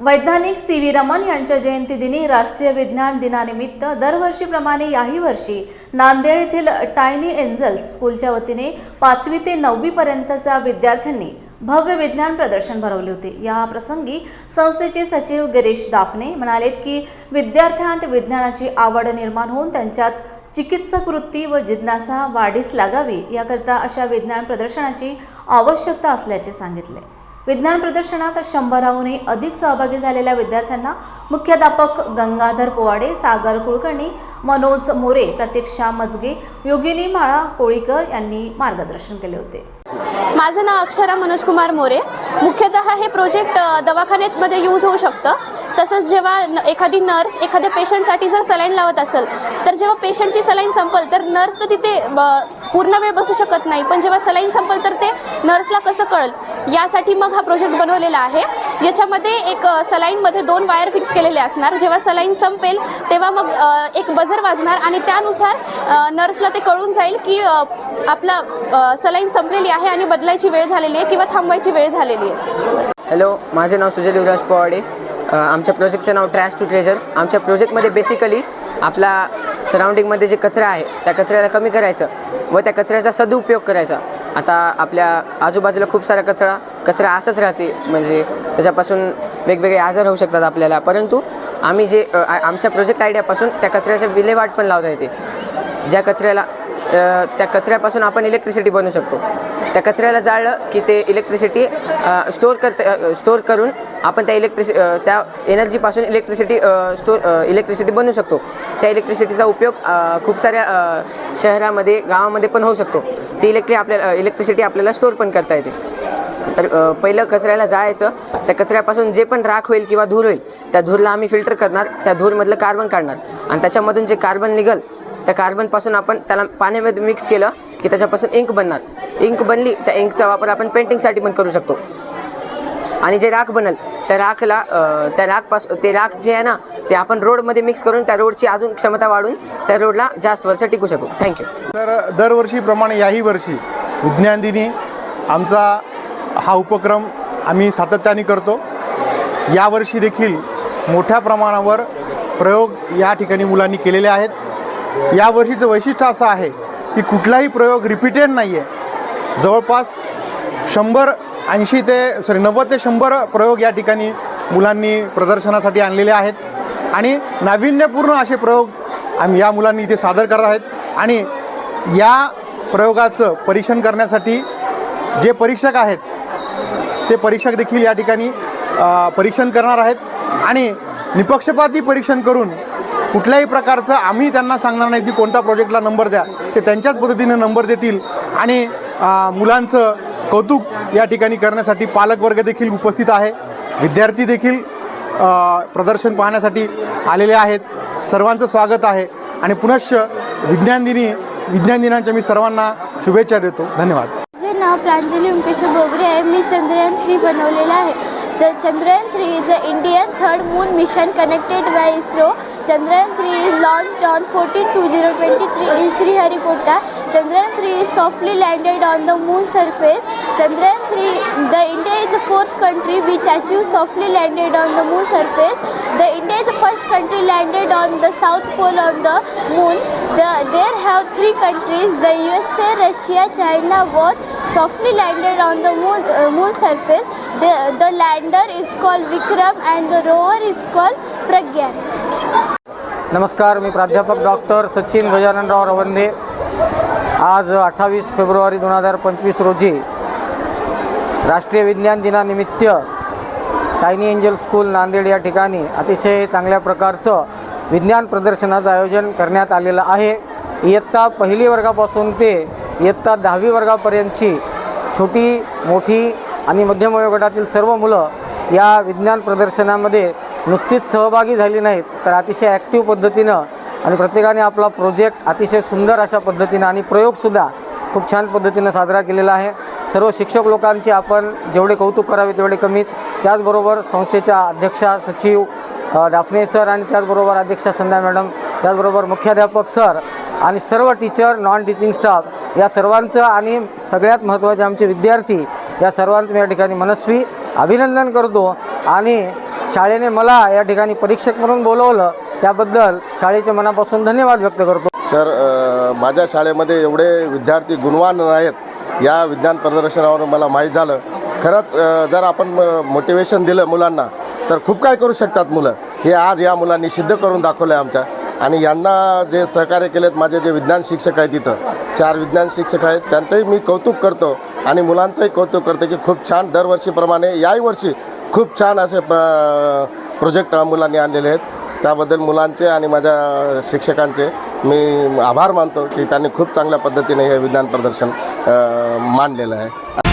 वैज्ञानिक C V Raman यांच्या जयंतीदिनी राष्ट्रीय विज्ञान दिनानिमित्त दरवर्षीप्रमाणे याही वर्षी नांदेड येथील टायनी एंजल्स स्कूलच्या वतीने पाचवी ते नववीपर्यंतच्या विद्यार्थ्यांनी भव्य विज्ञान प्रदर्शन भरवले होते. या प्रसंगी संस्थेचे सचिव गिरीश दाफने म्हणालेत की विद्यार्थ्यांत विज्ञानाची आवड निर्माण होऊन त्यांच्यात चिकित्सक वृत्ती व जिज्ञासा वाढीस लागावी याकरता अशा विज्ञान प्रदर्शनाची आवश्यकता असल्याचे सांगितले. विज्ञान प्रदर्शनात शंभराहूनही अधिक सहभागी झालेल्या विद्यार्थ्यांना मुख्याध्यापक गंगाधर पोवाडे सागर कुलकर्णी मनोज मोरे प्रतीक्षा मजगे योगिनी माळा कोळीकर यांनी मार्गदर्शन केले होते. माझं नाव अक्षरा मनोज कुमार मोरे. मुख्यतः हे प्रोजेक्ट दवाखान्यातमध्ये यूज होऊ शकतं. तसंच जेव्हा न एखादी नर्स एखाद्या पेशंटसाठी जर सलाईन लावत असेल तर जेव्हा पेशंटची सलाईन संपल तर नर्स तर तिथे ब, पूर्ण वेळ बसू शकत नाही. पण जेव्हा सलाईन संपल तर ते नर्सला कसं कळल? यासाठी मग हा प्रोजेक्ट बनवलेला आहे. याच्यामध्ये एक सलाईनमध्ये दोन वायर फिक्स केलेले असणार. जेव्हा सलाईन संपेल तेव्हा मग एक बजर वाजणार आणि त्यानुसार नर्सला ते कळून जाईल की आपला सलाईन संपलेली आहे आणि बदलायची वेळ झालेली आहे किंवा थांबवायची वेळ झालेली आहे. हॅलो माझे नाव सुजय युवराज पवाडे. आमच्या प्रोजेक्टचं नाव ट्रॅश टू ट्रेजर. आमच्या प्रोजेक्टमध्ये बेसिकली आपला सराउंडिंगमध्ये जे कचरा आहे त्या कचऱ्याला कमी करायचं व त्या कचऱ्याचा सदुपयोग करायचा. आता आपल्या आजूबाजूला खूप सारा कचरा कचरा असंच राहते म्हणजे त्याच्यापासून वेगवेगळे आजार होऊ शकतात आपल्याला. परंतु आम्ही जे आमच्या प्रोजेक्ट आयडियापासून त्या कचऱ्याच्या विल्हेवाट पण लावता येते ज्या कचऱ्याला त्या कचऱ्यापासून आपण इलेक्ट्रिसिटी बनवू शकतो. त्या कचऱ्याला जाळलं की ते इलेक्ट्रिसिटी स्टोअर करता स्टोअर करून आपण त्या इलेक्ट्रिसि त्या एनर्जीपासून इलेक्ट्रिसिटी स्टोर इलेक्ट्रिसिटी बनवू शकतो. त्या इलेक्ट्रिसिटीचा उपयोग खूप साऱ्या शहरामध्ये गावामध्ये पण होऊ शकतो. ती इलेक्ट्रि आपल्याला इलेक्ट्रिसिटी आपल्याला स्टोअर पण करता येते. तर पहिलं कचऱ्याला जाळायचं. त्या कचऱ्यापासून जे पण राख होईल किंवा धूर होईल त्या धूरला आम्ही फिल्टर करणार. त्या धूरमधलं कार्बन काढणार. आणि त्याच्यामधून जे कार्बन निघल त्या कार्बनपासून आपण त्याला पाण्यामध्ये मिक्स केलं की त्याच्यापासून इंक बनणार. इंक बनली त्या इंकचा वापर आपण पेंटिंगसाठी पण करू शकतो. आणि जे राख बनल त्या राखला त्या राखपास ते राख जे आहे ना ते आपण रोडमध्ये मिक्स करून त्या रोडची अजून क्षमता वाढून त्या रोडला जास्त वर्ष टिकू शकू. थँक्यू तर दरवर्षीप्रमाणे याही वर्षी विज्ञान दिनी आमचा हा उपक्रम आम्ही सातत्याने करतो. यावर्षी देखील मोठ्या प्रमाणावर प्रयोग या ठिकाणी मुलांनी केलेले आहेत. यावर्षीचं वैशिष्ट्य असं आहे की कुठलाही प्रयोग रिपीटेड नाही आहे जवळपास शंभर ऐंशी ते सॉरी नव्वद ते शंभर प्रयोग या ठिकाणी मुलांनी प्रदर्शनासाठी आणलेले आहेत. आणि नाविन्यपूर्ण असे प्रयोग आम्ही या मुलांनी इथे सादर करत आहेत. आणि या प्रयोगाचं परीक्षण करण्यासाठी जे परीक्षक आहेत ते परीक्षक देखील या ठिकाणी परीक्षण करणार आहेत. आणि निपक्षपाती परीक्षण करून कुठल्याही प्रकारचं आम्ही त्यांना सांगणार नाही की कोणत्या प्रोजेक्टला नंबर द्या. ते त्यांच्याच पद्धतीने नंबर देतील. आणि मुलांचं कौतुक या ठिकाणी करण्यासाठी पालकवर्ग देखील उपस्थित आहे. विद्यार्थी देखील प्रदर्शन पाहण्यासाठी आलेले आहेत. सर्वांचं स्वागत आहे. आणि पुनश्च विज्ञान दिनी विज्ञान दिनाच्या मी सर्वांना शुभेच्छा देतो. धन्यवाद. माझे नाव प्रांजली उंकेश बोगरे आहे. मी चंद्रयान थ्री बनवलेलं आहे. च Chandrayaan three is a Indian third moon mission connected by ISRO. Chandrayaan-3 is launched on 14 2023 in Sriharikota. Chandrayaan-3 is softly landed on the moon surface. Chandrayaan-3, the India is the fourth country which achieved softly landed on the moon surface. The India is the first country landed on the south pole on the moon. The, there have three countries, the USA, Russia, China, Both softly landed on the moon, uh, moon surface. The, the lander is called Vikram and the rover is called Pragyan. नमस्कार मी प्राध्यापक doctor Sachin Gajananrao Ravande. आज अठ्ठावीस February दोन हजार पंचवीस रोजी राष्ट्रीय विज्ञान दिनानिमित्त टायनी एंजल स्कूल नांदेड या ठिकाणी अतिशय चांगल्या प्रकारचं विज्ञान प्रदर्शनाचं आयोजन करण्यात आलेलं आहे. इयत्ता पहिली वर्गापासून ते इयत्ता दहावी वर्गापर्यंतची छोटी मोठी आणि मध्यम वयोगटातील सर्व मुलं या विज्ञान प्रदर्शनामध्ये नुसतीच सहभागी झाली नाहीत तर अतिशय ॲक्टिव्ह पद्धतीनं आणि प्रत्येकाने आपला प्रोजेक्ट अतिशय सुंदर अशा पद्धतीनं आणि प्रयोगसुद्धा खूप छान पद्धतीनं साजरा केलेला आहे. सर्व शिक्षक लोकांचे आपण जेवढे कौतुक करावे तेवढे कमीच. त्याचबरोबर संस्थेच्या अध्यक्षा सचिव डाफणे सर आणि त्याचबरोबर अध्यक्षा संध्या मॅडम त्याचबरोबर मुख्याध्यापक सर आणि सर्व टीचर नॉन टीचिंग स्टाफ या सर्वांचं आणि सगळ्यात महत्त्वाचे आमचे विद्यार्थी या सर्वांचं मी या ठिकाणी मनस्वी अभिनंदन करतो. आणि शाळेने मला या ठिकाणी परीक्षक म्हणून बोलवलं. त्याबद्दल शाळेचे मनापासून धन्यवाद व्यक्त करतो. सर माझ्या शाळेमध्ये एवढे विद्यार्थी गुणवान आहेत या विज्ञान प्रदर्शनावर मला माहीत झालं. खरंच जर आपण मोटिवेशन दिलं मुलांना तर खूप काय करू शकतात मुलं. हे आज या मुलांनी सिद्ध करून दाखवलं आहे आमच्या. आणि यांना जे सहकार्य केलेत माझे जे विज्ञान शिक्षक आहेत तिथं चार विज्ञान शिक्षक आहेत त्यांचंही मी कौतुक करतो. आणि मुलांचंही कौतुक करतो की खूप छान दरवर्षीप्रमाणे याही वर्षी खूप छान असे प प्रोजेक्ट मुलांनी आणलेले आहेत. त्याबद्दल मुलांचे आणि माझ्या शिक्षकांचे मी आभार मानतो की त्यांनी खूप चांगल्या पद्धतीने हे विज्ञान प्रदर्शन मानलेलं मांडलेलं आहे.